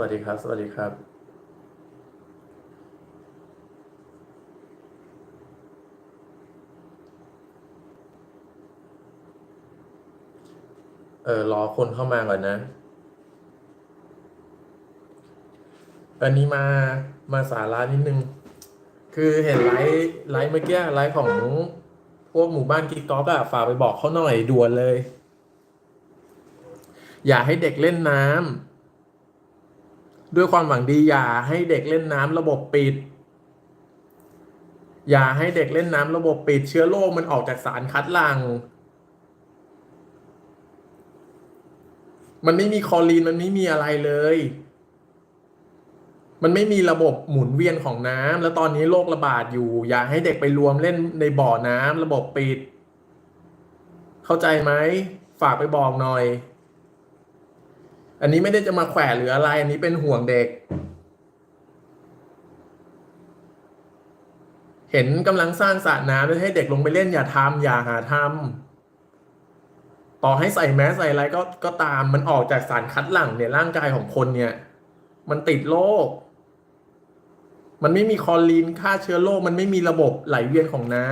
วัสดีครับ สวัสดีครับ เออรอคนเข้ามาก่อนนะ อันนี้มามาสาระนิดนึง คือเห็นไลฟ์ไลฟ์เมื่อกี้ไลฟ์ของพวกหมู่บ้านกิ๊กก๊อกอะฝากไปบอกเขาหน่อยด่วนเลย อย่าให้เด็กเล่นน้ำ ด้วยความหวังดีอย่าให้เด็กเล่นน้ำระบบปิด อย่าให้เด็กเล่นน้ำระบบปิด เชื้อโรคมันออกจากสารคัดหลั่งมันไม่มีคอรีนมันไม่มีอะไรเลย มันไม่มีระบบหมุนเวียนของน้ำแล้วตอนนี้โรคระบาดอยู่ อย่าให้เด็กไปรวมเล่นในบ่อน้ำระบบปิด เข้าใจไหมฝากไปบอกหน่อย อันนี้ไม่ได้จะมาแขวะหรืออะไร อันนี้เป็นห่วงเด็ก เห็นกำลังสร้างสระน้ำแล้วให้เด็กลงไปเล่นอย่าทำอย่าหาทำต่อให้ใส่แมสใส่อะไรก็ก็ตามมันออกจากสารคัดหลั่งเนี่ยร่างกายของคนเนี่ย มันติดโรคมันไม่มีคอรีนฆ่าเชื้อโรคมันไม่มีระบบไหลเวียนของน้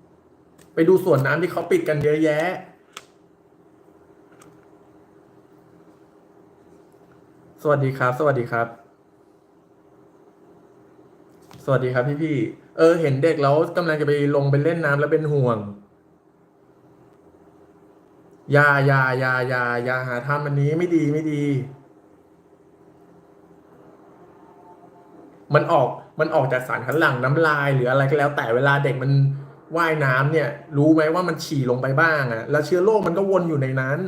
ำไปดูส่วนน้ำที่เขาปิดกันเยอะแยะ สวัสดีครับ สวัสดีครับ สวัสดีครับพี่พี่เออ เห็นเด็กแล้วกำลังจะไปลงไปเล่นน้ำแล้วเป็นห่วงยาอยาอยาอยาอยาหาทำอันนี้ไม่ดีไม่ดี มันออกมันออกจากสารคัดหลั่งน้ำลายหรืออะไรก็แล้ว แต่เวลาเด็กมันว่ายน้ำเนี่ย รู้ไหมว่ามันฉี่ลงไปบ้างอะแล้วเชื้อโรคมันก็วนอยู่ในนั้น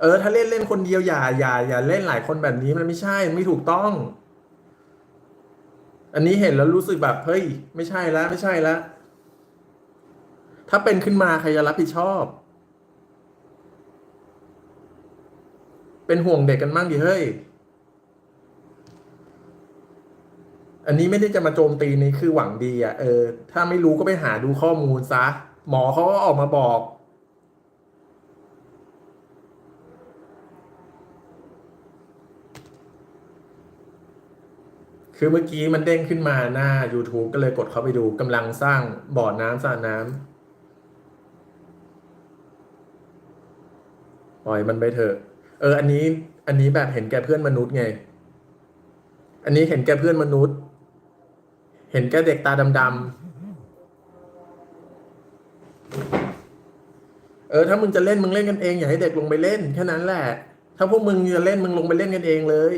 เออ ถ้าเล่นเล่นคนเดียวอย่าอย่าอย่าเล่นหลายคนแบบนี้มันไม่ใช่มันไม่ถูกต้อง อันนี้เห็นแล้วรู้สึกแบบเฮ้ย ไม่ใช่แล้วไม่ใช่แล้วถ้าเป็นขึ้นมาใครจะรับผิดชอบ เป็นห่วงเด็กกันมั่งดิเฮ้ยอันนี้ไม่ได้จะมาโจมตีนี่คือหวังดีอะเออ ถ้าไม่รู้ก็ไปหาดูข้อมูลซะ หมอเขาก็ออกมาบอก คือเมื่อกี้มันเด้งขึ้นมาหน้า YouTube ก็เลยกดเข้าไปดูกำลังสร้างบ่อน้ำสระน้ำปล่อยมันไปเถอะ เออ อันนี้ อันนี้แบบเห็นแก่เพื่อนมนุษย์ไง อันนี้เห็นแก่เพื่อนมนุษย์ เห็นแก่เด็กตาดำๆเออถ้ามึงจะเล่นมึงเล่นกันเองอย่าให้เด็กลงไปเล่นแค่นั้นแหละ ถ้าพวกมึงจะเล่นมึงลงไปเล่นกันเองเลย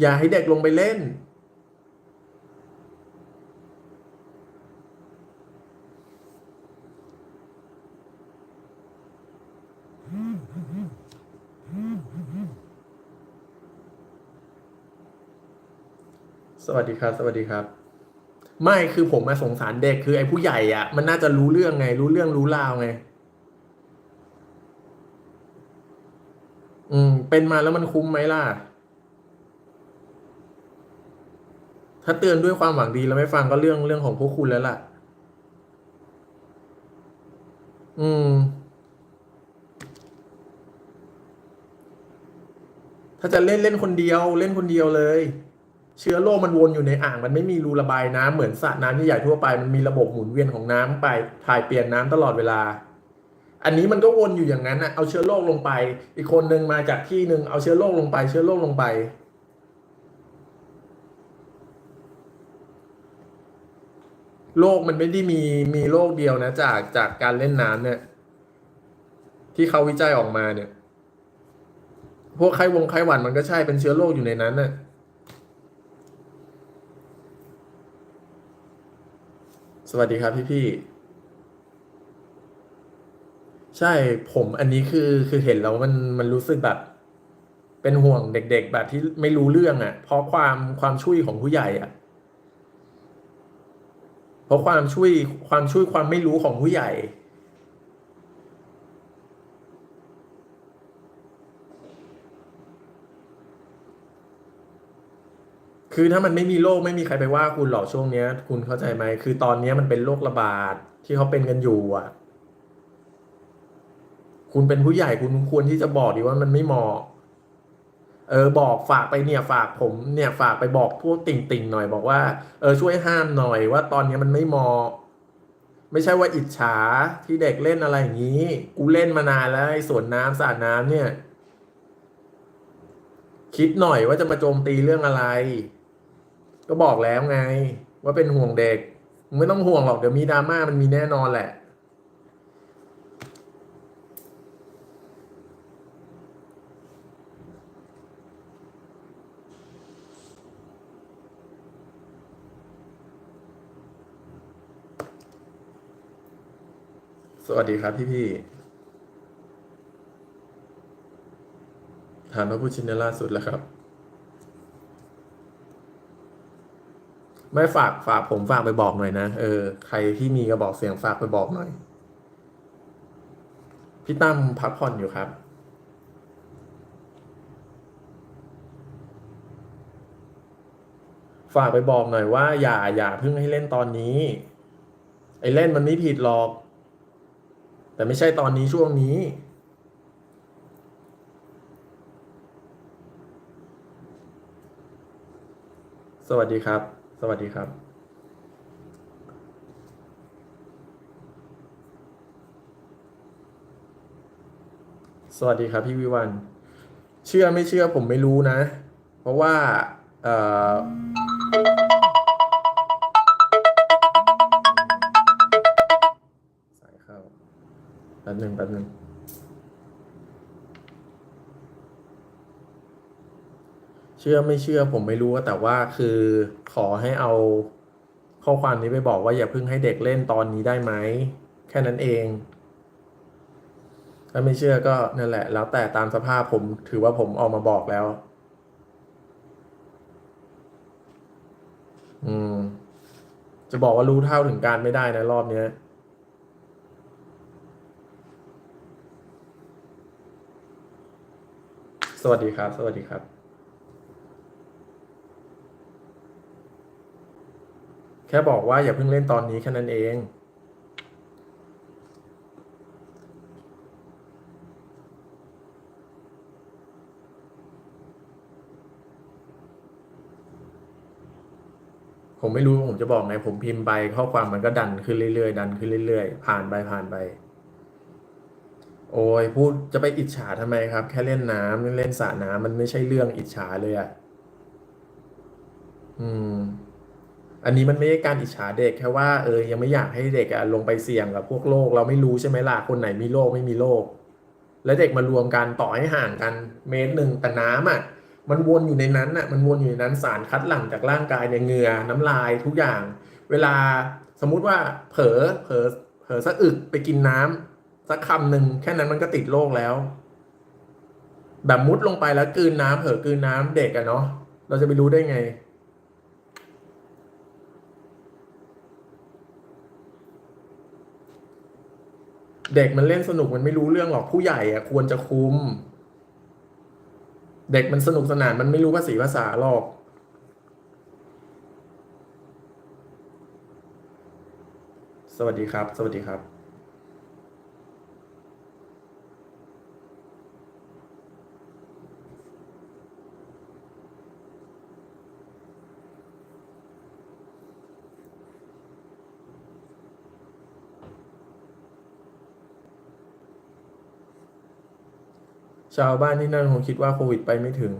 อย่าให้เด็กลงไปเล่น สวัสดีครับ สวัสดีครับ ไม่คือผมมาสงสารเด็กคือไอ้ผู้ใหญ่อะมันน่าจะรู้เรื่องไง รู้เรื่องรู้ราวไงอืม เป็นมาแล้วมันคุ้มไหมล่ะ ถ้าเตือนด้วยความหวังดีแล้วไม่ฟังก็เรื่องเรื่องของพวกคุณแล้วล่ะ อืม ถ้าจะเล่นเล่นคนเดียว เล่นคนเดียวเลย เชื้อโรคมันวนอยู่ในอ่าง มันไม่มีรูระบายน้ำเหมือนสระน้ำที่ใหญ่ทั่วไป มันมีระบบหมุนเวียนของน้ำไปถ่ายเปลี่ยนน้ำตลอดเวลา อันนี้มันก็วนอยู่อย่างนั้นนะเอาเชื้อโรคลงไป อีกคนหนึ่งมาจากที่หนึ่งเอาเชื้อโรคลงไป เชื้อโรคลงไป โรคมันไม่ได้มีมีโรคเดียวนะ จากจากการเล่นน้ำเนี่ย ที่เขาวิจัยออกมาเนี่ย พวกไข้วงไข้หวัดมันก็ใช่เป็นเชื้อโรคอยู่ในนั้นน่ะสวัสดีครับพี่พี่ใช่ผมอันนี้คือคือเห็นแล้วมันมันรู้สึกแบบ เป็นห่วงเด็ก ๆ แบบที่ไม่รู้เรื่องอะ เพราะความความช่วยของผู้ใหญ่อะ ราะความช่วยความช่วยความไม่รู้ของผู้ใหญ่ คือถ้ามันไม่มีโรคไม่มีใครไปว่าคุณหรอกช่วงเนี้ย คุณเข้าใจไหมคือตอนเนี้ยมันเป็นโรคระบาดที่เขาเป็นกันอยู่อะคคุณเป็นผู้ใหญ่คุณควรที่จะบอกดีว่ามันไม่เหมาะ เออบอกฝากไปเนี่ยฝากผมเนี่ยฝากไปบอกพวกติ่งติ่งหน่อยบอกว่าเออช่วยห้ามหน่อยว่าตอนนี้มันไม่เหมาะไม่ใช่ว่าอิจฉาที่เด็กเล่นอะไรอย่างนี้ กูเล่นมานานแล้วไอ้สวนน้ำสระน้ำเนี่ย คิดหน่อยว่าจะมาโจมตีเรื่องอะไร ก็บอกแล้วไง ว่าเป็นห่วงเด็ก ไม่ต้องห่วงหรอกเดี๋ยวมีดราม่ามันมีแน่นอนแหละ สวัสดีครับพี่พี่ถามพระผู้ชินล่าสุดแล้วครับ ไม่ฝากฝากผมฝากไปบอกหน่อยนะ เออ ใครที่มีกระบอกเสียงฝากไปบอกหน่อย พี่ตั้มพักผ่อนอยู่ครับ ฝากไปบอกหน่อยว่า อย่าอย่าเพิ่งให้เล่นตอนนี้ ไอ้เล่นมันไม่ผิดหรอก แต่ไม่ใช่ตอนนี้ช่วงนี้ สวัสดีครับ สวัสดีครับ สวัสดีครับพี่วิวัน เชื่อไม่เชื่อผมไม่รู้นะ เพราะว่า เอ่อ ป๊บหนึ่งแป๊บหนึ่งเชื่อไม่เชื่อผมไม่รู้แต่ว่าคือขอให้เอาข้อความนี้ไปบอกว่าอย่าเพิ่งให้เด็กเล่นตอนนี้ได้ไหม แค่นั้นเอง ถ้าไม่เชื่อก็นั่นแหละ แล้วแต่ตามสภาพผมถือว่าผมออกมาบอกแล้ว อืม จะบอกว่ารู้เท่าถึงการไม่ได้นะรอบเนี้ย สวัสดีครับ สวัสดีครับ แค่บอกว่าอย่าเพิ่งเล่นตอนนี้แค่นั้นเอง ผมไม่รู้ผมจะบอกไงผมพิมพ์ไปข้อความมันก็ดันขึ้นเรื่อยๆดันขึ้นเรื่อยๆผ่านไปผ่านไป โอ้ยพูดจะไปอิจฉาทำไมครับ แค่เล่นน้ำเล่นสระน้ำมันไม่ใช่เรื่องอิจฉาเลยอะอืม อันนี้มันไม่ใช่การอิจฉาเด็กแค่ว่าเออยังไม่อยากให้เด็กอะลงไปเสี่ยงกับพวกโรคเราไม่รู้ใช่ไหมล่ะคนไหนมีโรคไม่มีโรคแล้วเด็กมารวมกันต่อให้ห่างกัน เมตรหนึ่งแต่น้ำอะ มันวนอยู่ในนั้นน่ะ มันวนอยู่ในนั้นสารคัดหลั่งจากร่างกายในเหงื่อน้ำลายทุกอย่าง เวลาสมมุติว่าเผลอเผลอเผลอสะอึกไปกินน้ำ สักคำหนึ่งแค่นั้นมันก็ติดโรคแล้ว แบบมุดลงไปแล้วกืนน้ำเผลอกลืนน้ำเด็กอะเนาะเราจะไปรู้ได้ไง เด็กมันเล่นสนุกมันไม่รู้เรื่องหรอกผู้ใหญ่อะควรจะคุม เด็กมันสนุกสนานมันไม่รู้ภาษีภาษาหรอกสวัสดีครับ สวัสดีครับ ชาวบ้านที่นั่นคงคิดว่าโควิดไปไม่ถึง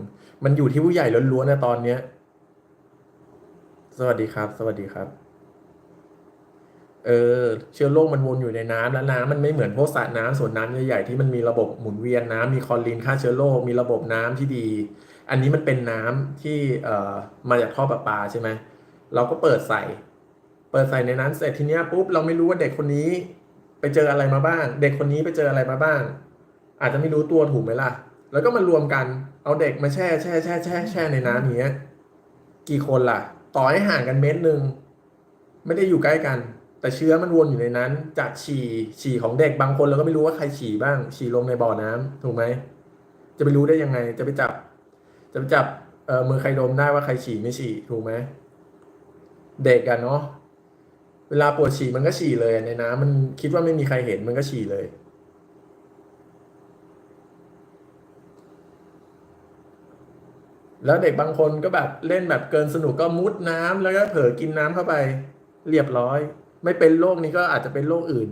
มันอยู่ที่ผู้ใหญ่ล้วนๆนะตอนเนี้ย สวัสดีครับ สวัสดีครับ เออ เชื้อโรคมันวนอยู่ในน้ำแล้วน้ำมันไม่เหมือนพวกสระน้ำส่วนน้ำใหญ่ๆที่มันมีระบบหมุนเวียนน้ำมีคลอรีนฆ่าเชื้อโรคมีระบบน้ำที่ดี อันนี้มันเป็นน้ำที่เอ่อมาจากท่อประปาใช่ไหมเราก็เปิดใส่ เปิดใส่ในนั้นเสร็จทีเนี้ยปุ๊บเราไม่รู้ว่าเด็กคนนี้ ไปเจออะไรมาบ้าง เด็กคนนี้ไปเจออะไรมาบ้าง อาจจะไม่รู้ตัวถูกไหมล่ะ แล้วก็มารวมกันเอาเด็กมาแช่แช่แช่แช่แช่ในน้ำอย่างเงี้ย กี่คนล่ะ ต่อให้ห่างกันเมตรหนึ่งไม่ได้อยู่ใกล้กัน แต่เชื้อมันวนอยู่ในนั้น จากฉี่ฉี่ของเด็กบางคนเราก็ไม่รู้ว่าใครฉี่บ้าง ฉี่ลงในบ่อน้ำถูกไหมจะไปรู้ได้ยังไง จะไปจับ จะไปจับเอ่อมือใครดมได้ว่าใครฉี่ไม่ฉี่ถูกไหมเด็กอะเนาะเวลาปวดฉี่มันก็ฉี่เลยในน้ำมันคิดว่าไม่มีใครเห็นมันก็ฉี่เลย แล้วเด็กบางคนก็แบบเล่นแบบเกินสนุกก็มุดน้ำแล้วก็เผลอกินน้ำเข้าไป เรียบร้อย ไม่เป็นโรคนี้ก็อาจจะเป็นโรคอื่น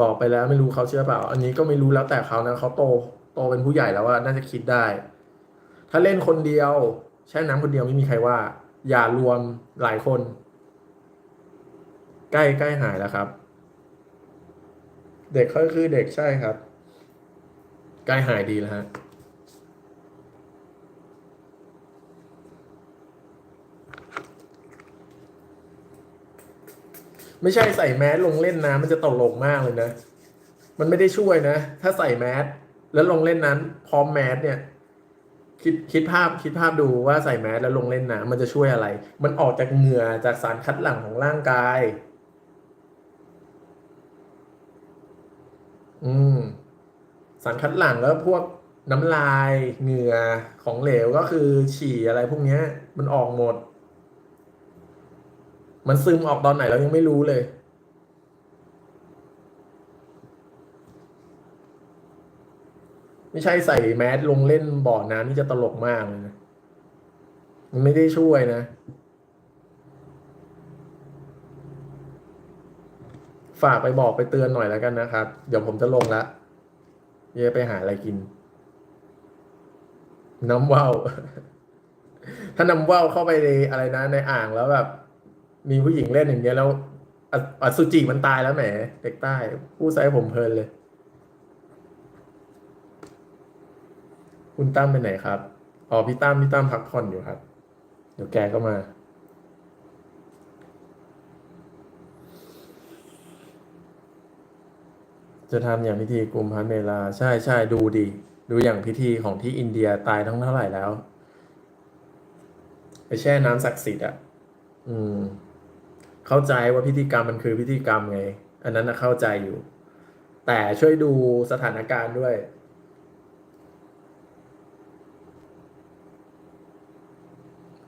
บอกไปแล้วไม่รู้เขาเชื่อเปล่า อันนี้ก็ไม่รู้แล้วแต่เขานะเขาโตโตเป็นผู้ใหญ่แล้วว่าน่าจะคิดได้ ถ้าเล่นคนเดียวแช่น้ำคนเดียวไม่มีใครว่า อย่ารวมหลายคน ใกล้ใกล้หายแล้วครับ เด็กก็คือเด็กใช่ครับ ใกล้หายดีแล้วฮะไม่ใช่ใส่แมสลงเล่นน้ำมันจะตกลกมากเลยนะ มันไม่ได้ช่วยนะ ถ้าใส่แมสแล้วลงเล่นนั้นพร้อมแมสเนี่ย คิดคิดภาพคิดภาพดูว่าใส่แมสแล้วลงเล่นน้ำมันจะช่วยอะไร มันออกจากเหงื่อจากสารคัดหลั่งของร่างกาย อืมารคัดหลั่งแล้วพวกน้ำลายเหงื่อของเหลวก็คือฉี่อะไรพวกนี้มันออกหมด มันซึมออกตอนไหนเรายังไม่รู้เลย ไม่ใช่ใส่แมสลงเล่นบ่อน้ำนี่จะตลกมากเลยนะมันไม่ได้ช่วยนะ ฝากไปบอกไปเตือนหน่อยแล้วกันนะครับ เดี๋ยวผมจะลงละ เยไปหาอะไรกิน น้ำว่าวถ้าน้ำว่าวเข้าไปในอะไรนะในอ่างแล้วแบบ มีผู้หญิงเล่นอย่างเงี้ยแล้วอสุจิมันตายแล้วแหมเด็กใต้พูดใส่ผมเพลินเลย คุณตั้มไปไหนครับอ๋อพี่ตั้มพี่ตั้มพักผ่อนอยู่ครับ เดี๋ยวแกก็มา จะทำอย่างพิธีกุมภาเมลา ใช่ใช่ดูดีดูอย่างพิธีของที่อินเดียตายทั้งเท่าไหร่แล้ว ไปแช่น้ำศักดิ์สิทธิ์อะ อืม เข้าใจว่าพิธีกรรมมันคือพิธีกรรมไง อันนั้นนะเข้าใจอยู่ แต่ช่วยดูสถานการณ์ด้วย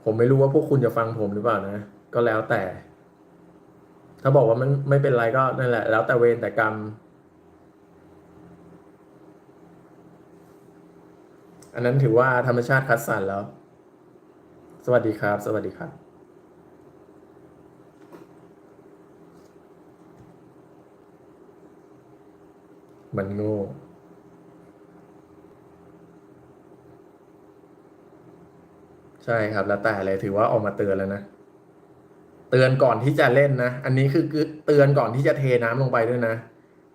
ผมไม่รู้ว่าพวกคุณจะฟังผมหรือเปล่านะ ก็แล้วแต่ ถ้าบอกว่ามันไม่เป็นไรก็นั่นแหละ แล้วแต่เวรแต่กรรม อันนั้นถือว่าธรรมชาติคัดสรรแล้ว สวัสดีครับ สวัสดีครับมันโง่ ใช่ครับแล้วแต่เลยถือว่าออกมาเตือนแล้วนะ เตือนก่อนที่จะเล่นนะ อันนี้คือคือเตือนก่อนที่จะเทน้ำลงไปด้วยนะ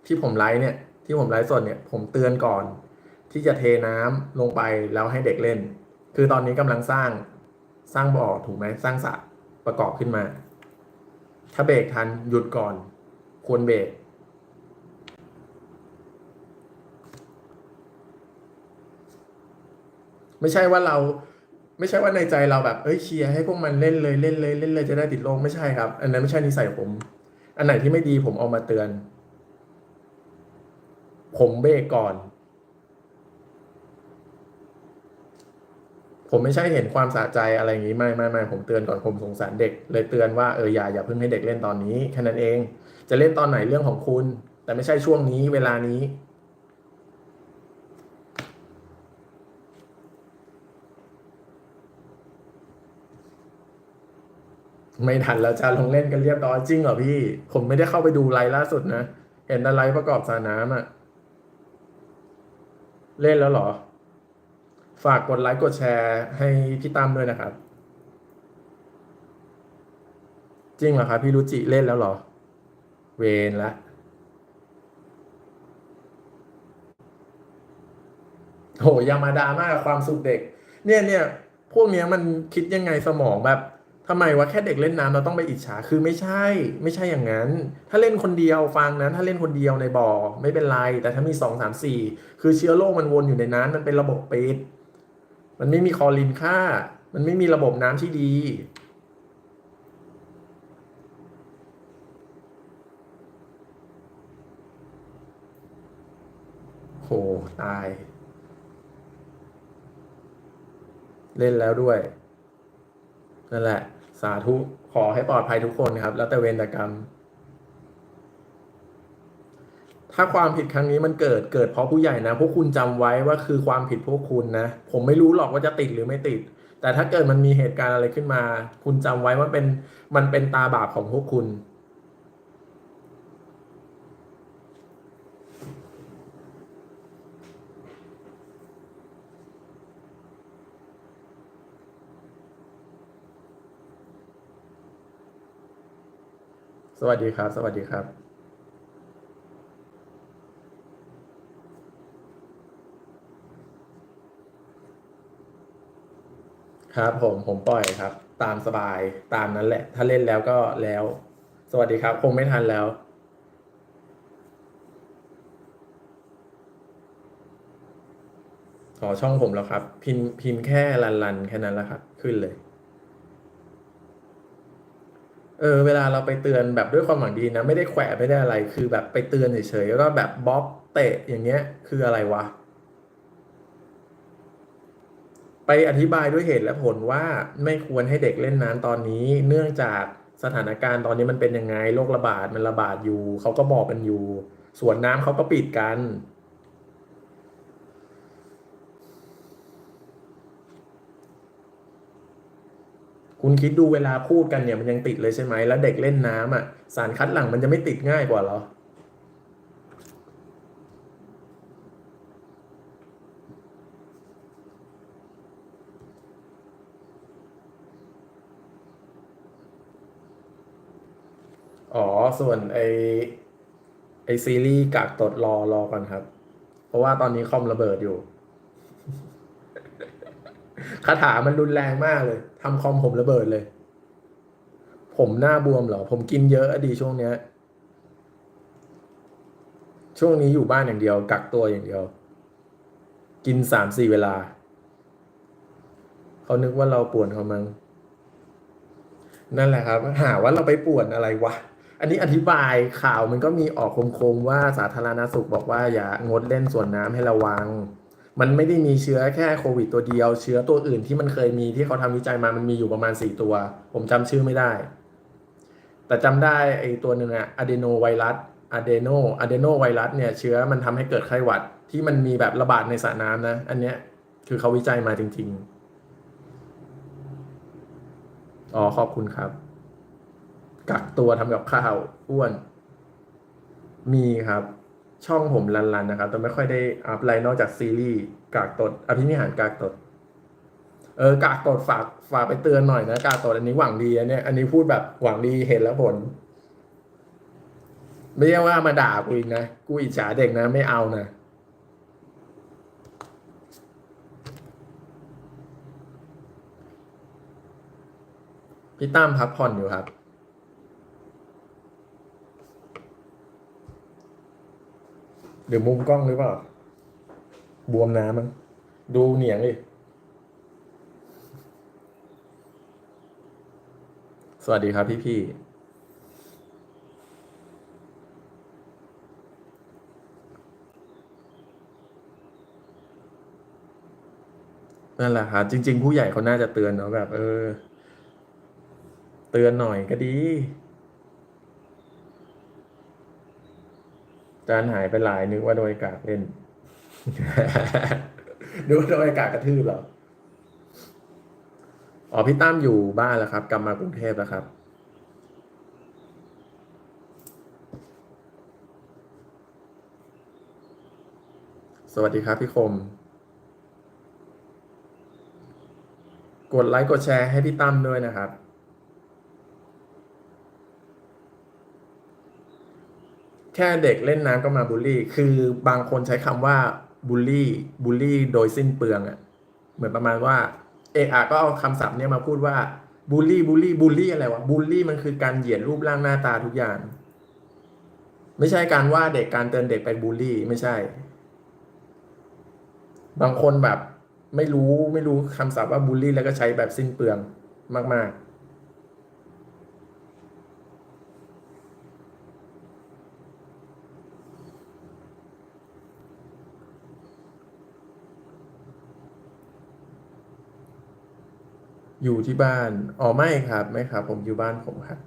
ที่ผมไลฟ์เนี่ย ที่ผมไลฟ์สดเนี่ย ผมเตือนก่อน ที่จะเทน้ำลงไปแล้วให้เด็กเล่น คือตอนนี้กำลังสร้างสร้างบ่อถูกไหมสร้างสระประกอบขึ้นมา ถ้าเบรกทันหยุดก่อน ควรเบรกไม่ใช่ว่าเราไม่ใช่ว่าในใจเราแบบเอ้ยเชียร์ให้พวกมันเล่นเลยเล่นเลยเล่นเลยจะได้ติดโรคไม่ใช่ครับ อันนั้นไม่ใช่นิสัยผม อันไหนที่ไม่ดีผมเอามาเตือน ผมเบรกก่อน ผมไม่ใช่เห็นความสะใจอะไรอย่างนี้ไม่ไม่ไม่ผมเตือนก่อนผมสงสารเด็ก เลยเตือนว่าเอออย่าอย่าเพิ่งให้เด็กเล่นตอนนี้แค่นั้นเอง จะเล่นตอนไหนเรื่องของคุณ แต่ไม่ใช่ช่วงนี้เวลานี้ไม่ทันแล้วจะลงเล่นกันเรียบร้อยจริงเหรอพี่ ผมไม่ได้เข้าไปดูไลฟ์ล่าสุดนะ เห็นแต่ไลฟ์ประกอบสระน้ำอะเล่นแล้วเหรอ ฝากกดไลค์กดแชร์ให้พี่ตั้มด้วยนะครับ จริงเหรอครับ พี่รุจิเล่นแล้วเหรอ เวนละโหยามาดามากความสุขเด็ก เนี่ยเนี่ยพวกเนี้ยมันคิดยังไงสมองแบบทำไมวะแค่เด็กเล่นน้ำเราต้องไปอิจฉาคือไม่ใช่ ไม่ใช่อย่างนั้น ถ้าเล่นคนเดียวฟังนะถ้าเล่นคนเดียวในบ่อ ไม่เป็นไร แต่ถ้ามีสองสามสี่คือเชื้อโรคมันวนอยู่ในนั้นมันเป็นระบบปิด มันไม่มีคอรินค่า มันไม่มีระบบน้ำที่ดี โห ตาย เล่นแล้วด้วย นั่นแหละ สาธุ ขอให้ปลอดภัยทุกคนครับ แล้วแต่เวรแต่กรรม ถ้าความผิดครั้งนี้มันเกิดเกิดเพราะผู้ใหญ่นะ พวกคุณจำไว้ว่าคือความผิดพวกคุณนะ ผมไม่รู้หรอกว่าจะติดหรือไม่ติด แต่ถ้าเกิดมันมีเหตุการณ์อะไรขึ้นมา คุณจำไว้ว่าเป็นมันเป็นตาบาปของพวกคุณสวัสดีครับ สวัสดีครับ ครับผมผมปล่อยครับ ตามสบายตามนั้นแหละ ถ้าเล่นแล้วก็แล้ว สวัสดีครับ คงไม่ทันแล้วขอช่องผมแล้วครับ พิมพ์พิมพ์แค่รันรันแค่นั้นแหละครับ ขึ้นเลย เออ เวลาเราไปเตือนแบบด้วยความหวังดีนะ ไม่ได้แขวะไม่ได้อะไร คือแบบไปเตือนเฉยๆแล้วก็แบบบล็อกเตะอย่างเงี้ย คืออะไรวะ ไปอธิบายด้วยเหตุและผลว่าไม่ควรให้เด็กเล่นน้ำตอนนี้ เนื่องจากสถานการณ์ตอนนี้มันเป็นยังไงโรคระบาดมันระบาดอยู่ เขาก็บอกกันอยู่สวนน้ำเขาก็ปิดกัน คุณคิดดูเวลาพูดกันเนี่ยมันยังติดเลยใช่ไหมแล้วเด็กเล่นน้ำอะ สารคัดหลั่งมันจะไม่ติดง่ายกว่าเหรอ อ๋อ ส่วนไอไอซีรีส์กากตดรอรอก่อนครับ เพราะว่าตอนนี้คอมระเบิดอยู่ คาถามันรุนแรงมากเลยทำคอมผมระเบิดเลย ผมหน้าบวมเหรอ ผมกินเยอะอดีช่วงเนี้ย ช่วงนี้อยู่บ้านอย่างเดียว กักตัวอย่างเดียว กินสามสี่เวลา เขานึกว่าเราป่วนเขามั้งนั่นแหละครับ หาว่าเราไปป่วนอะไรวะ อันนี้อธิบายข่าวมันก็มีออกโคมๆว่าสาธารณสุขบอกว่าอย่างดเล่นส่วนน้ำให้ระวัง มันไม่ได้มีเชื้อแค่โควิดตัวเดียว เชื้อตัวอื่นที่มันเคยมีที่เขาทำวิจัยมามันมีอยู่ประมาณสี่ตัว ผมจำชื่อไม่ได้ แต่จำได้ไอ้ตัวหนึ่งอะอะเดโนไวรัสอะเดโนอะเดโนไวรัสเนี่ยเชื้อมันทำให้เกิดไข้หวัดที่มันมีแบบระบาดในสระน้ำนะ อันเนี้ยคือเขาวิจัยมาจริง ๆ อ๋อขอบคุณครับ กักตัวทำกับข้าวอ้วน มีครับ ช่องผมรันๆนะครับแต่ไม่ค่อยได้อัพไลน์นอกจากซีรีส์กากตดอภินิหารกากตด เออกากตดฝากฝากไปเตือนหน่อยนะกากตดอันนี้หวังดีอันนี้อันนี้พูดแบบหวังดีเห็นแล้วผล ไม่ใช่ว่ามาด่ากูอีกนะกูอิจฉาเด็กนะไม่เอานะพี่ตั้มพักผ่อนอยู่ครับ หรือมุมกล้องหรือเปล่า บวมน้ำมั้งดูเหนียงดิสวัสดีครับพี่พี่ๆนั่นแหละครับจริง ๆ ผู้ใหญ่เขาน่าจะเตือนเนาะแบบ เออ เตือนหน่อยก็ดี จานหายไปหลายนึกว่าโดยกากเล่นนึกว่าโดยกากกระทืบเหรออ๋อพี่ตั้มอยู่บ้านแล้วครับ กลับมากรุงเทพแล้วครับ สวัสดีครับพี่คม กดไลค์กดแชร์ให้พี่ตั้มด้วยนะครับ แค่เด็กเล่นน้ำก็มาบูลลี่ คือบางคนใช้คำว่าบูลลี่บูลลี่โดยสิ้นเปลืองอะ่ะ เหมือนประมาณว่าเออะก็เอาคำศัพท์เนี้ยมาพูดว่าบูลลี่บูลลี่บูลลี่อะไรวะบูลลี่มันคือการเหยียดรูปร่างหน้าตาทุกอย่าง ไม่ใช่การว่าเด็กการเตือนเด็กไปบูลลี่ไม่ใช่ บางคนแบบไม่รู้ไม่รู้คำศัพท์ว่าบูลลี่แล้วก็ใช้แบบสิ้นเปลืองมาก ๆ อยู่ที่บ้าน อ๋อไม่ครับ ไม่ครับ ผมอยู่บ้านผมครับ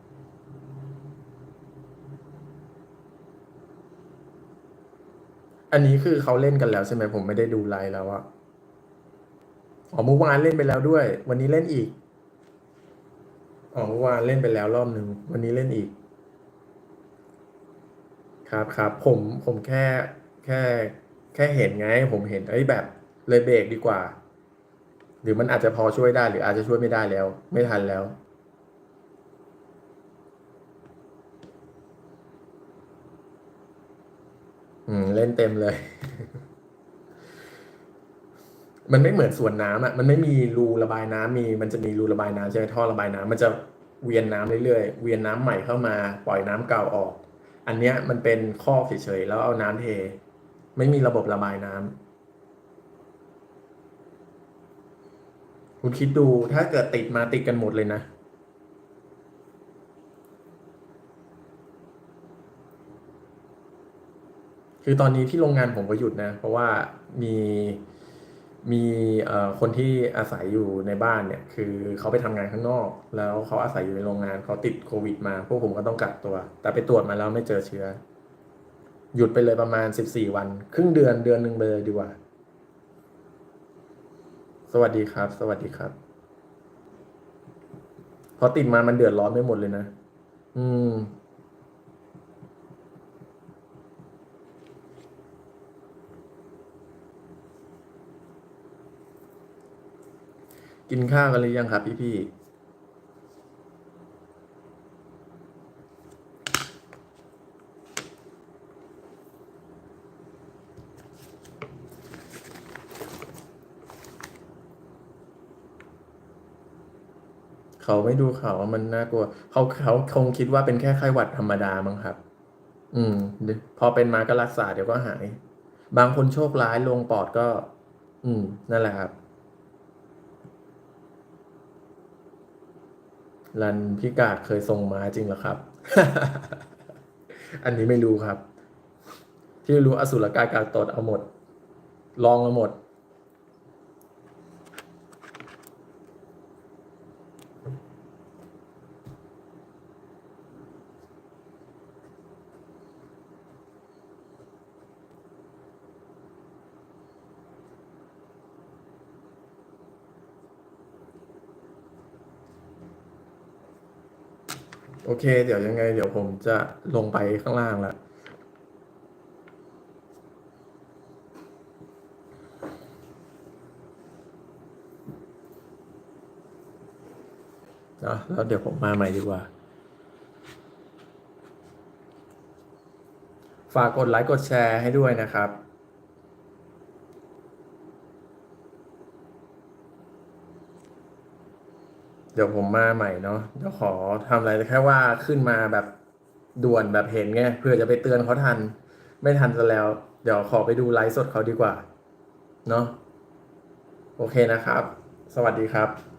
อันนี้คือเขาเล่นกันแล้วใช่ไหมผมไม่ได้ดูไลฟ์แล้วอะอ๋อเมื่อวานเล่นไปแล้วด้วย วันนี้เล่นอีก อ๋อเมื่อวานเล่นไปแล้วรอบหนึ่งวันนี้เล่นอีก ครับครับผมผมแค่แค่แค่เห็นไง ผมเห็นไอ้ยแบบเลยเบรกดีกว่า หรือมันอาจจะพอช่วยได้ หรืออาจจะช่วยไม่ได้แล้ว ไม่ทันแล้ว อืม เล่นเต็มเลย มันไม่เหมือนสวนน้ำอะ มันไม่มีรูระบายน้ำมี มันจะมีรูระบายน้ำใช่ไหมท่อระบายน้ำมันจะเวียนน้ำเรื่อยๆ เวียนน้ำใหม่เข้ามา ปล่อยน้ำเก่าออก อันเนี้ยมันเป็นคอเฉยๆ แล้วเอาน้ำเท ไม่มีระบบระบายน้ำ คุณคิดดูถ้าเกิดติดมาติดกันหมดเลยนะ คือตอนนี้ที่โรงงานผมก็หยุดนะ เพราะว่ามีมีคนที่อาศัยอยู่ในบ้านเนี่ย คือเขาไปทำงานข้างนอก แล้วเขาอาศัยอยู่ในโรงงานเขาติดโควิดมา พวกผมก็ต้องกักตัว แต่ไปตรวจมาแล้วไม่เจอเชื้อ หยุดไปเลยประมาณสิบสี่วัน ครึ่งเดือนเดือนหนึ่งเลยดีกว่า วัสดีครับ สวัสดีครับ พอติดมามันเดือดร้อนไม่หมดเลยนะ อืม กินข้าวกันหรือยังครับพี่พี่ เขาไม่ดูข่าวว่ามันน่ากลัว เขาเขาคงคิดว่าเป็นแค่ไข้หวัดธรรมดามั้งครับ อืมพอเป็นมาก็รักษาเดี๋ยวก็หาย บางคนโชคร้ายลงปอดก็ อืม นั่นแหละครับรันพิกาดเคยส่งมาจริงเหรอครับ อันนี้ไม่รู้ครับ ที่รู้อสุรกายกาตดเอาหมด ลองเอาหมด โอเค เดี๋ยวยังไง เดี๋ยวผมจะลงไปข้างล่างแล้วนะแล้วเดี๋ยวผมมาใหม่ดีกว่า ฝากกดไลค์กดแชร์ให้ด้วยนะครับ เดี๋ยวผมมาใหม่เนาะเดี๋ยวขอทำอะไรแค่ว่าขึ้นมาแบบด่วนแบบเห็นไงเพื่อจะไปเตือนเขาทัน ไม่ทันซะแล้ว เดี๋ยวขอไปดูไลฟ์สดเขาดีกว่า เนาะโอเคนะครับ สวัสดีครับ